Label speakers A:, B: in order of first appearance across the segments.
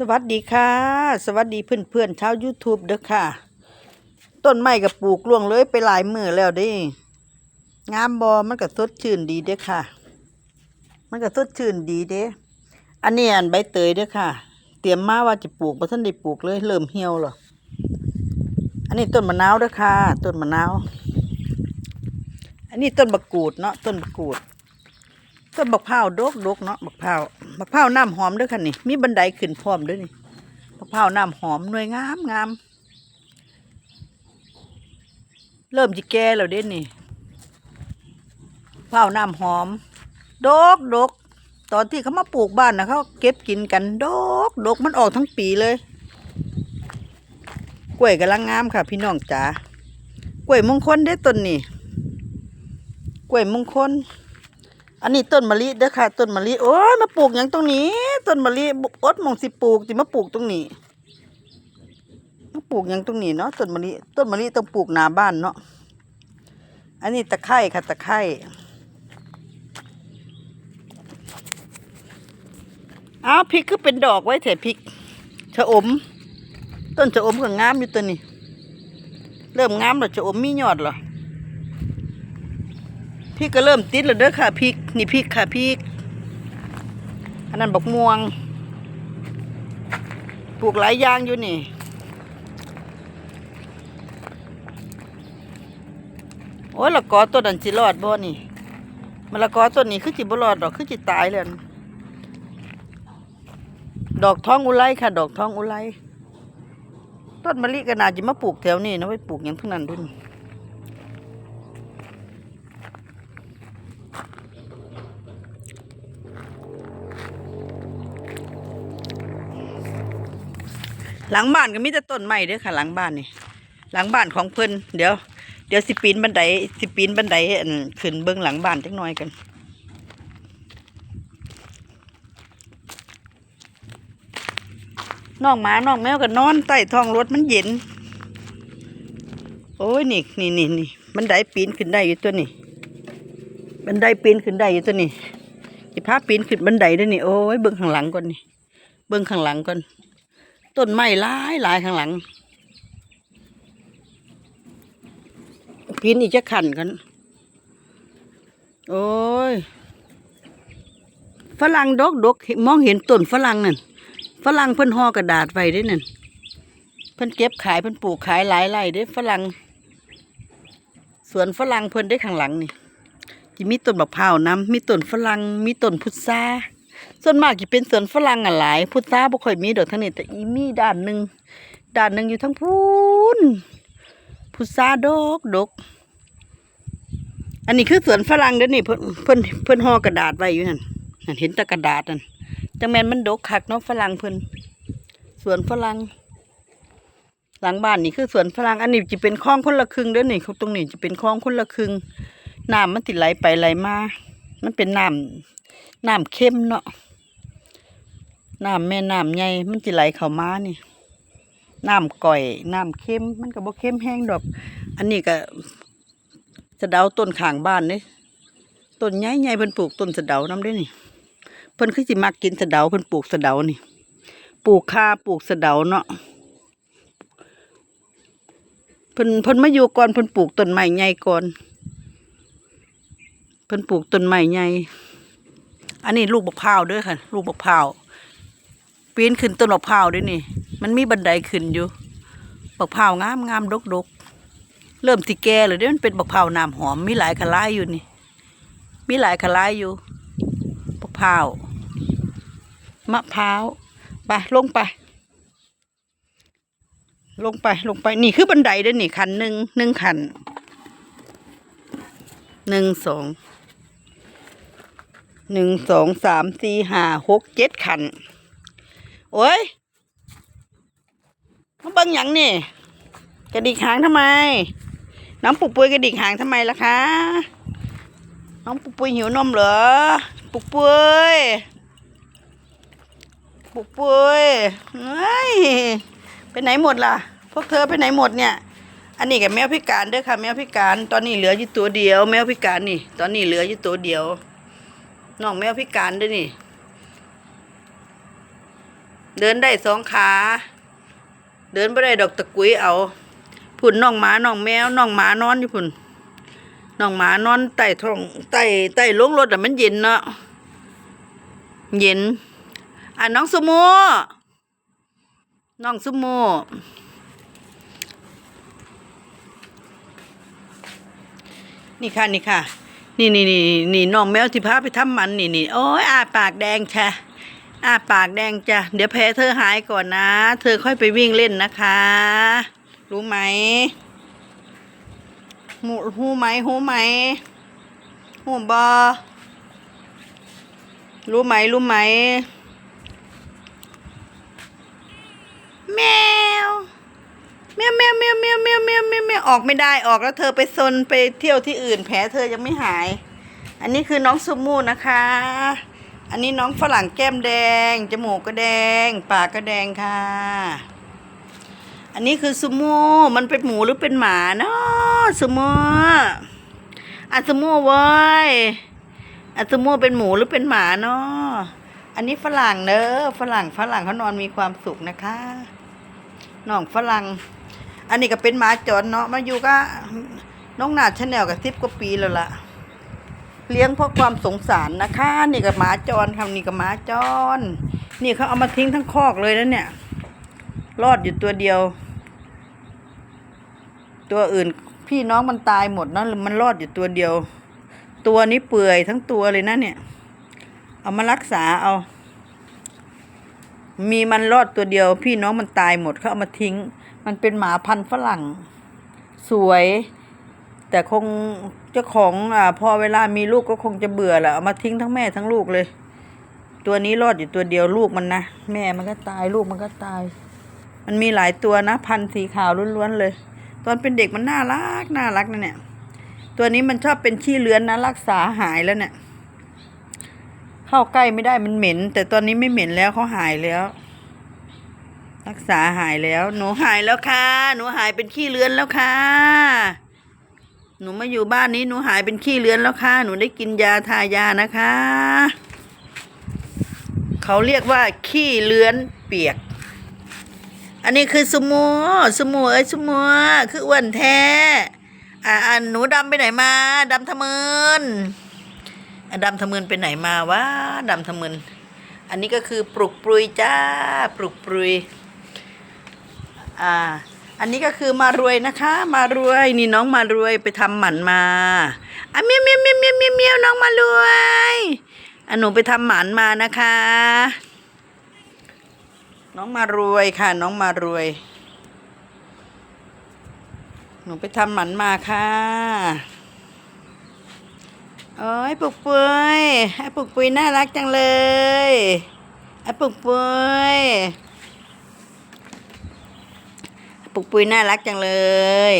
A: สวัสดีค่ะ สวัสดีเพื่อนเพื่อนชาว YouTube เด้อค่ะ ต้นไม้กับปลูกล่วงเลยไปหลายมือแล้วดิงามบอมันก็สดชื่นดีเด้อค่ะ มันก็สดชื่นดีเด้อันนี้อันใบเตยเด้อค่ะ เตรียมมาว่าจะปลูกบ่ทันได้ปลูกเลย เริ่มเหี่ยวแล้วอันนี้ต้นมะนาวเด้อค่ะ ต้นมะนาว อันนี้ต้นบักกูดเนาะต้นบักกูด ต้นบักพร้าวดกดกเนาะบักพร้าวบักพร้าวน้ำหอมด้วยค่ะนี่มีบันไดขึ้นพร้อมด้วยนี่บักพร้าวน้ำหอมหน่วยงามงามเริ่มจะแก่แล้วเด้นี่พร้าวน้ำหอมดกดกตอนที่เขามาปลูกบ้านนะเขาเก็บกินกันดกดกมันออกทั้งปีเลย กล้วยกำลังงามค่ะ พี่น้องจ๋ากล้วยมงคลได้ต้นนี่กล้วยมงคล อันนี้ต้นมะลิเด้อค่ะ ต้นมะลิโอ้ยมาปลูกอย่างตรงนี้ ต้นมะลิบุอดมองสิปลูกจิมาปลูกตรงนี้มาปลูกอย่างตรงนี้เนาะต้นมะลิต้นมะลิต้องปลูกหน้าบ้านเนาะอันนี้ตะไคร่ค่ะตะไคร่อ้าวพริกก็เป็นดอกไว้เถพริกชะอม ต้นชะอมก็งามอยู่ตัวนี้ เริ่มงามแล้วชะอมมียอดเหรอ พริกก็เริ่มติดแล้วเด้อค่ะพริกนี่พริกค่ะพริกอันนั้นบักม่วง ปลูกหลายอย่างอยู่นี่โอ้ยละกอต้นนั้นสิรอดบ่นี่มะละกอต้นนี้คือจิบ่รอดดอกคือจิตายแล้วนั่นดอกท้องอุไรค่ะ ดอกท้องอุไรต้นมะลิก็น่าจะมาปลูกแถวนี้นะไว้ปลูกอย่างทั้งนั้นด้วย หลังบ้านก็มีแต่ต้นไม้เด้อค่ะ หลังบ้านนี่หลังบ้านของเพิ่นเดี๋ยว เดี๋ยวสิปีนบันไดสิปีนบันไดอันขึ้นเบื้องหลังบ้านจักหน่อยกันน้องหมาน้องแมวก็นอนใต้ท้องรถมันเย็น โอ้ยนี่นี่นี่นี่บันไดปีนขึ้นได้อยู่ตัวนี้บันไดปีนขึ้นได้อยู่ตัวนี้สิพาปีนขึ้นบันไดเด้วยนี่โอ้ยเบื้องข้างหลังก่อนนี่เบื้องข้างหลังก่อน ต้นไม้หลายหลายข้างหลังปีนอีกจะขันกัน โอ้ยฝรั่งดกดกมองเห็นต้นฝรั่งนั่นฝรั่งเพิ่นห่อกระดาษไว้เด้นั่นเพิ่นเก็บขายเพิ่นปลูกขายหลายไร่เด้ฝรั่งสวนฝรั่งเพิ่นได้ข้างหลังนี่จะมีต้นมะพร้าวน้ำมีต้นฝรั่งมีต้นพุทรา ส่วนมากจะเป็นสวนฝรั่งอะหลายพุทราบ่ค่อยมีดอกทั้งนี้แต่อีมีด้านหนึ่งด้านหนึ่งอยู่ทั้งพูนพุทราดกดกอันนี้คือสวนฝรั่งเด้อนี่เพิ่นเพิ่นเพิ่นห่อกระดาษไว้อยู่นั่นนั่นเห็นแต่กระดาษนั่นจังแมนมันดกคักเนาะฝรั่งเพิ่นสวนฝรั่งหลังบ้านนี่คือสวนฝรั่งอันนี้จะเป็นคลองคนละครึ่งเด้อนี่ตรงนี้จะเป็นคลองคนละครึ่งน้ำมันติดไหลไปไหลมา มันเป็นน้ำ น้ำเข้มเนาะน้ำแม่น้ำใหญ่มันจะไหลเข้ามานี่น้ำก่อยน้ำเค็มมันก็บ่เค็มแห้งดอก อันนี้ก็สะเดาต้นข้างบ้านเด้ต้นใหญ่ใหญ่เพิ่นปลูกต้นสะเดานํเด้นี่เพิ่นคือสิมักกินสะเดาเพิ่นปลูกสะเดานี่ปลูกคาปลูกสะเดาเนาะเพิ่นเพิ่นมาอยู่ก่อนเพิ่นปลูกต้นไม้ใหญ่ก่อนเพิ่นปลูกต้นไม้ใหญ่ อันนี้ลูกบักพร้าวด้อค่ะ ลูกบักพร้าวปีนขึ้นต้นบักพร้าวด้วยนี่ มันมีบันไดขึ้นอยู่บักพร้าวงามงามดกดกเริ่มสิแก่เลยเด้มันเป็นบักพร้าวน้ำหอมมีหลายขลายอยู่นี่ มีหลายขลายอยู่บักพร้าวมะพร้าวไปลงไป ลงไปลงไปนี่คือบันไดเด้อนี่ขันหนึ่งหนึ่งขันหนึ่งสอง หนึ่งสองสามสี่ห้าหกเจ็ดขัน โอ้ยมาเบังหยังนี่ กระดิกหางทำไม น้องปุกปุยกระดิกหางทำไมล่ะคะ น้องปุกปุยหิวนมเหรอ ปุกปุยปุกปุยเฮ้ยไปไหนหมดล่ะ พวกเธอไปไหนหมดเนี่ย อันนี้กับแมวพิการเด้อค่ะ แมวพิการ ตอนนี้เหลืออยู่ตัวเดียว แมวพิการนี่ ตอนนี้เหลืออยู่ตัวเดียว น้องแมวพิการด้วยนี่ เดินได้สองขา เดินไม่ได้ดอกตะกุยเอาพุ่นน้องหมาน้องแมวน้องหมานอนอยู่พุ่นน้องหมานอนใต้ท้องใต้ใต้ลงรถอะมันเย็นเนาะเย็นอะน้องสโมน้องสโมนี่ค่ะ นี่ค่ะ นี่นี่นี่นี่น้องแมวที่พาไปทำมันนี่นี่โอ้ยอาปากแดงชะอาปากแดงจ้ะเดี๋ยวแพ้เธอหายก่อนนะ เธอค่อยไปวิ่งเล่นนะคะ รู้ไหมหูหูไหมหูไหมหูบอรู้ไหมรู้ไหม ออกไม่ได้ออกแล้วเธอไปซนไปเที่ยวที่อื่น แผลเธอยังไม่หาย อันนี้คือน้องซูมูนะคะ อันนี้น้องฝรั่งแก้มแดง จมูกก็แดง ปากก็แดงค่ะ อันนี้คือซูมูมันเป็นหมูหรือเป็นหมาเนาะซูมูอะซูมูเว้ยอะซูมูเป็นหมูหรือเป็นหมาเนาะอันนี้ฝรั่งเนอะฝรั่งฝรั่งเขานอนมีความสุขนะคะน้องฝรั่ง อันนี้ก็เป็นหมาจรเนาะมาอยู่ก็น้องนาชาแนลกับสิบกว่าปีแล้วล่ะ เลี้ยงเพราะความสงสารนะคะ นี่กับหมาจรค่ะนี่กับหมาจร นี่เขาเอามาทิ้งทั้งคอกเลยนะเนี่ย รอดอยู่ตัวเดียว ตัวอื่นพี่น้องมันตายหมดนะมันรอดอยู่ตัวเดียว ตัวนี้เปื่อยทั้งตัวเลยนะเนี่ย เอามารักษาเอา มีมันรอดตัวเดียว พี่น้องมันตายหมดเขาเอามาทิ้ง มันเป็นหมาพันธุ์ฝรั่ง สวย แต่คงเจ้าของอ่าพอเวลามีลูกก็คงจะเบื่อแหละเอามาทิ้งทั้งแม่ทั้งลูกเลย ตัวนี้รอดอยู่ตัวเดียวลูกมันนะแม่มันก็ตายลูกมันก็ตาย มันมีหลายตัวนะพันธุ์สีขาวล้วนๆเลย ตอนเป็นเด็กมันน่ารักน่ารักนะเนี่ยตัวนี้มันชอบเป็นขี้เลื้อนนะรักษาหายแล้วเนี่ย เข้าใกล้ไม่ได้มันเหม็น แต่ตอนนี้ไม่เหม็นแล้วเขาหายแล้ว รักษาหายแล้ว หนูหายแล้วค่ะ หนูหายเป็นขี้เลื้อนแล้วค่ะ หนูมาอยู่บ้านนี้หนูหายเป็นขี้เลื้อนแล้วค่ะ หนูได้กินยาทายานะคะ เขาเรียกว่าขี้เลื้อนเปียก อันนี้คือสมูสมูเอ้ยสมูคืออ้วนแท้ อ่าหนูดำไปไหนมาดำทะเมินดำทะเมินไปไหนมาวะดำทะเมินอันนี้ก็คือปลุกปลุยจ้า ปลุกปลุย อ่า อันนี้ก็คือมารวยนะคะ มารวยนี่น้องมารวยไปทำหมันมาอะเมียวเมียวเมียวเมียวเมียวเมียวน้องมารวยอะหนูไปทำหมันมานะคะ น้องมารวยค่ะ น้องมารวย หนูไปทำหมันมาค่ะโอ้ยปุกปุยไอ้ปุกปุยน่ารักจังเลยไอ้ปุกปุย ปุกปุยน่ารักจังเลย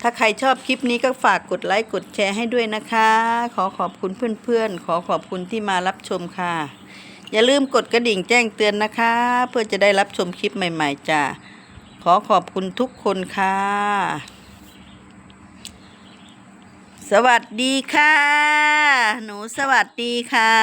A: ถ้าใครชอบคลิปนี้ก็ฝากกดไลค์กดแชร์ให้ด้วยนะคะ ขอขอบคุณเพื่อนๆ ขอขอบคุณที่มารับชมค่ะ อย่าลืมกดกระดิ่งแจ้งเตือนนะคะ เพื่อจะได้รับชมคลิปใหม่ๆจ้ะขอขอบคุณทุกคนค่ะ สวัสดีค่ะ หนูสวัสดีค่ะ